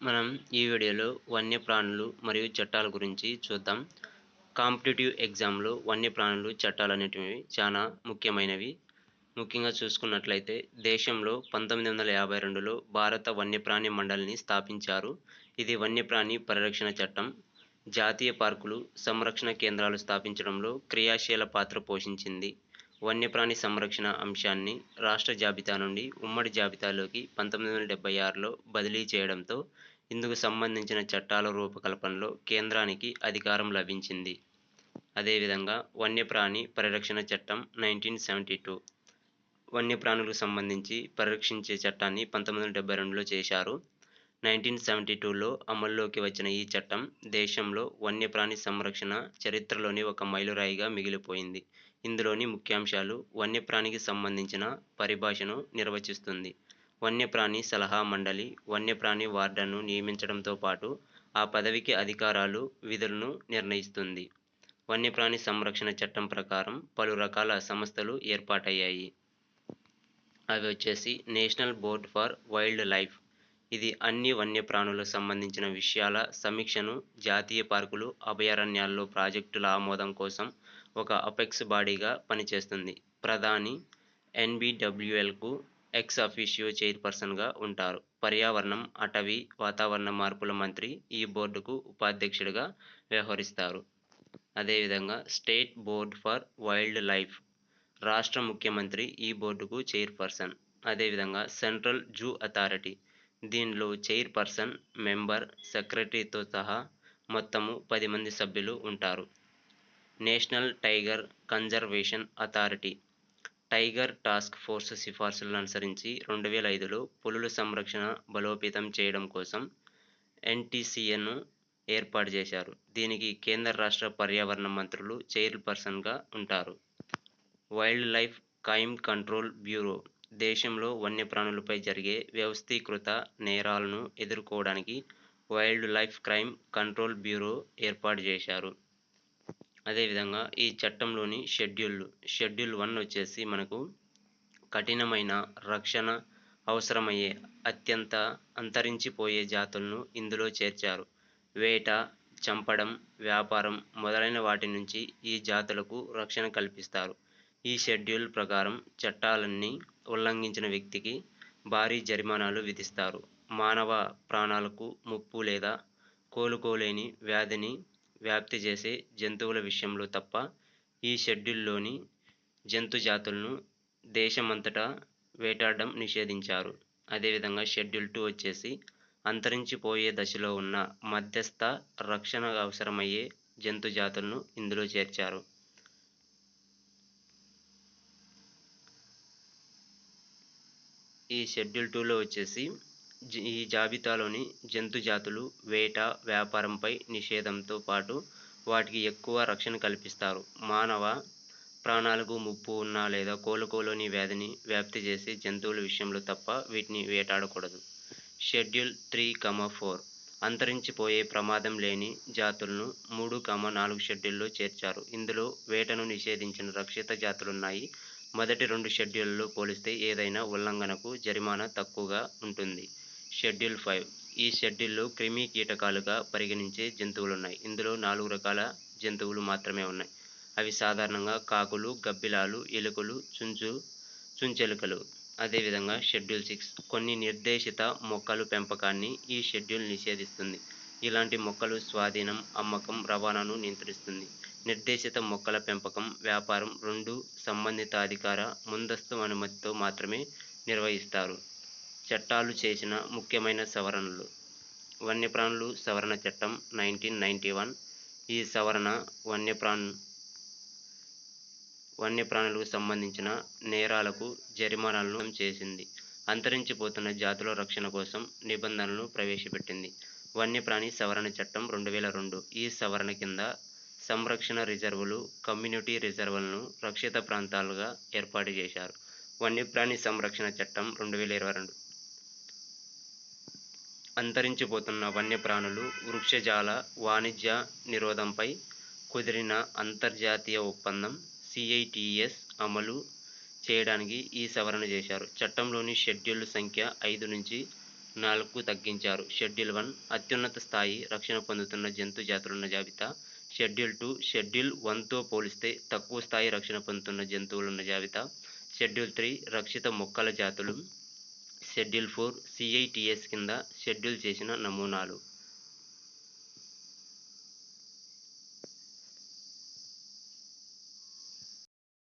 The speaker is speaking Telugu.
మనం ఈ వీడియోలో వన్యప్రాణులు మరియు చట్టాల గురించి చూద్దాం. కాంపిటేటివ్ ఎగ్జామ్లో వన్యప్రాణులు చట్టాలు అనేటివి చాలా ముఖ్యమైనవి. ముఖ్యంగా చూసుకున్నట్లయితే దేశంలో పంతొమ్మిది వందల యాభై రెండులో భారత వన్యప్రాణి మండలిని స్థాపించారు. ఇది వన్యప్రాణి పరిరక్షణ చట్టం. జాతీయ పార్కులు సంరక్షణ కేంద్రాలు స్థాపించడంలో క్రియాశీల పాత్ర పోషించింది. వన్యప్రాణి సంరక్షణ అంశాన్ని రాష్ట్ర జాబితా నుండి ఉమ్మడి జాబితాలోకి పంతొమ్మిది వందల డెబ్బై ఆరులో బదిలీ చేయడంతో ఇందుకు సంబంధించిన చట్టాల రూపకల్పనలో కేంద్రానికి అధికారం లభించింది. అదేవిధంగా వన్యప్రాణి పరిరక్షణ చట్టం నైన్టీన్ సెవెంటీ టూ వన్యప్రాణులకు సంబంధించి పరిరక్షించే చట్టాన్ని పంతొమ్మిది వందల డెబ్బై రెండులో చేశారు. నైన్టీన్ సెవెంటీ టూలో అమల్లోకి వచ్చిన ఈ చట్టం దేశంలో వన్యప్రాణి సంరక్షణ చరిత్రలోని ఒక మైలురాయిగా మిగిలిపోయింది. ఇందులోని ముఖ్యాంశాలు వన్యప్రాణికి సంబంధించిన పరిభాషను నిర్వచిస్తుంది. వన్యప్రాణి సలహా మండలి వన్యప్రాణి వార్డన్ను నియమించడంతో పాటు ఆ పదవికి అధికారాలు విధులను నిర్ణయిస్తుంది. వన్యప్రాణి సంరక్షణ చట్టం ప్రకారం పలు రకాల సంస్థలు ఏర్పాటయ్యాయి. అవి వచ్చేసి national board for wild life ఇది అన్ని వన్యప్రాణులకు సంబంధించిన విషయాల సమీక్షను జాతీయ పార్కులు అభయారణ్యాల్లో ప్రాజెక్టుల ఆమోదం కోసం ఒక అపెక్స్ బాడీగా పనిచేస్తుంది. ప్రధాని ఎన్బిడబ్ల్యూఎల్కు ఎక్స్ అఫీషియో చైర్పర్సన్గా ఉంటారు. పర్యావరణం అటవీ వాతావరణ మార్పుల మంత్రి ఈ బోర్డుకు ఉపాధ్యక్షుడిగా వ్యవహరిస్తారు. అదేవిధంగా state board for wild life రాష్ట్ర ముఖ్యమంత్రి ఈ బోర్డుకు చైర్పర్సన్. అదేవిధంగా సెంట్రల్ జూ అథారిటీ దీనిలో చైర్పర్సన్ మెంబర్ సెక్రటరీతో సహా మొత్తము పది మంది సభ్యులు ఉంటారు. National tiger conservation authority tiger task force సిఫార్సులను అనుసరించి రెండు వేల ఐదులో పులుల సంరక్షణ బలోపేతం చేయడం కోసం ఎన్టీసీఎను ఏర్పాటు చేశారు. దీనికి కేంద్ర రాష్ట్ర పర్యావరణ మంత్రులు చైర్పర్సన్గా ఉంటారు. Wild life crime control bureau దేశంలో వన్యప్రాణులపై జరిగే వ్యవస్థీకృత నేరాలను ఎదుర్కోవడానికి wild life crime control bureau ఏర్పాటు చేశారు. అదేవిధంగా ఈ చట్టంలోని షెడ్యూల్ షెడ్యూల్ వన్ వచ్చేసి మనకు కఠినమైన రక్షణ అవసరమయ్యే అత్యంత అంతరించిపోయే జాతులను ఇందులో చేర్చారు. వేట చంపడం వ్యాపారం మొదలైన వాటి నుంచి ఈ జాతులకు రక్షణ కల్పిస్తారు. ఈ షెడ్యూల్ ప్రకారం చట్టాలన్నీ ఉల్లంఘించిన వ్యక్తికి భారీ జరిమానాలు విధిస్తారు. మానవ ప్రాణాలకు ముప్పు లేదా కోలుకోలేని వ్యాధిని వ్యాప్తి చేసే జంతువుల విషయంలో తప్ప ఈ షెడ్యూల్లోని జంతు జాతులను దేశమంతటా వేటాడడం నిషేధించారు. అదేవిధంగా షెడ్యూల్ టూ వచ్చేసి అంతరించిపోయే దశలో ఉన్న మధ్యస్థ రక్షణ అవసరమయ్యే జంతు జాతులను ఇందులో చేర్చారు. ఈ షెడ్యూల్ టూలో వచ్చేసి ఈ జాబితాలోని జంతు జాతులు వేట వ్యాపారంపై నిషేధంతో పాటు వాటికి ఎక్కువ రక్షణ కల్పిస్తారు. మానవ ప్రాణాలకు ముప్పు ఉన్న లేదా కోలుకోలోని వ్యాధిని వ్యాప్తి చేసే జంతువుల విషయంలో తప్ప వీటిని వేటాడకూడదు. Schedule three comma four. అంతరించిపోయే ప్రమాదం లేని జాతులను మూడు కమ నాలుగు షెడ్యూల్లో చేర్చారు. ఇందులో వేటను నిషేధించిన రక్షిత జాతులున్నాయి. మొదటి రెండు షెడ్యూల్లో పోలిస్తే ఏదైనా ఉల్లంఘనకు జరిమానా తక్కువగా ఉంటుంది. Schedule five. ఈ షెడ్యూల్లో క్రిమి కీటకాలుగా పరిగణించే జంతువులు ఉన్నాయి ఇందులో నాలుగు రకాల జంతువులు మాత్రమే ఉన్నాయి. అవి సాధారణంగా కాకులు గబ్బిలాలు ఎలుకలు చుంచు చుంచెలుకలు. అదేవిధంగా షెడ్యూల్ సిక్స్. కొన్ని నిర్దేశిత మొక్కలు పెంపకాన్ని ఈ షెడ్యూల్ నిషేధిస్తుంది. ఇలాంటి మొక్కలు స్వాధీనం అమ్మకం రవాణాను నియంత్రిస్తుంది. నిర్దేశిత మొక్కల పెంపకం వ్యాపారం రెండు సంబంధిత అధికార ముందస్తు అనుమతితో మాత్రమే నిర్వహిస్తారు. చట్టాలు చేసిన ముఖ్యమైన సవరణలు. వన్యప్రాణులు సవరణ చట్టం నైన్టీన్ నైంటీ వన్. ఈ సవరణ వన్యప్రాణు వన్యప్రాణులకు సంబంధించిన నేరాలకు జరిమానాలను చేసింది. అంతరించిపోతున్న జాతుల రక్షణ కోసం నిబంధనలను ప్రవేశపెట్టింది. వన్యప్రాణి సవరణ చట్టం రెండు వేల రెండు. ఈ సవరణ కింద సంరక్షణ రిజర్వులు కమ్యూనిటీ రిజర్వులను రక్షిత ప్రాంతాలుగా ఏర్పాటు చేశారు. వన్యప్రాణి సంరక్షణ చట్టం రెండు వేల ఇరవై రెండు. అంతరించిపోతున్న వన్యప్రాణులు వృక్షజాల వాణిజ్య నిరోధంపై కుదిరిన అంతర్జాతీయ ఒప్పందం సిఐటిఎస్ అమలు చేయడానికి ఈ సవరణ చేశారు. చట్టంలోని షెడ్యూల్ సంఖ్య ఐదు నుంచి నాలుగుకు తగ్గించారు. షెడ్యూల్ వన్ అత్యున్నత స్థాయి రక్షణ పొందుతున్న జంతు జాతులున్న జాబితా షెడ్యూల్ టూ షెడ్యూల్ వన్తో పోలిస్తే తక్కువ స్థాయి రక్షణ పొందుతున్న జంతువులున్న జాబితా. షెడ్యూల్ త్రీ రక్షిత మొక్కల జాతులు. షెడ్యూల్ ఫోర్ సిఐటిఎస్ కింద షెడ్యూల్ చేసిన నమూనాలు.